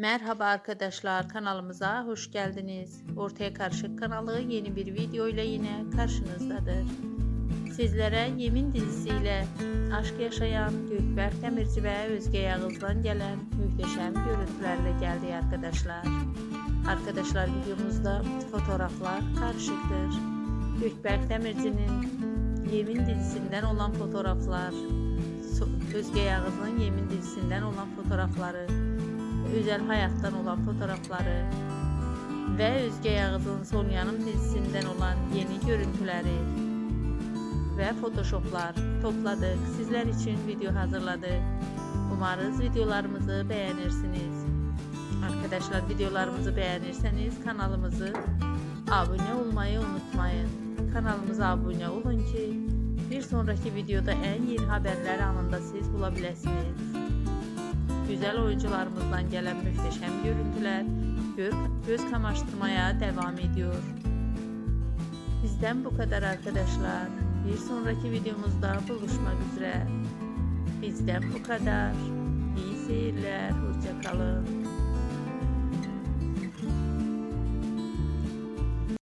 Merhaba arkadaşlar kanalımıza hoş geldiniz. Ortaya Karışık kanalı yeni bir video ile yine karşınızdadır. Sizlere Yemin dizisiyle aşk yaşayan Gökberk Demirci ve Özge Yağız'dan gelen muhteşem görüntülerle geldi arkadaşlar. Arkadaşlar videomuzda fotoğraflar karışıktır. Gökberk Demirci'nin Yemin dizisinden olan fotoğraflar, Özge Yağız'ın Yemin dizisinden olan fotoğrafları, özel hayattan olan fotoğrafları ve Özge Yağız'ın Son Yanım dizisinden olan yeni görüntüleri ve photoshoplar topladık. Sizler için video hazırladık. Umarız videolarımızı beğenirsiniz. Arkadaşlar videolarımızı beğenirseniz kanalımızı abone olmayı unutmayın. Kanalımıza abone olun ki bir sonraki videoda en yeni haberler anında siz bulabilirsiniz. Güzel oyuncularımızdan gelen muhteşem görüntüler gö- göz kamaştırmaya devam ediyor. Bizden bu kadar arkadaşlar. Bir sonraki videomuzda buluşmak üzere. Bizden bu kadar. İyi seyirler. Hoşçakalın.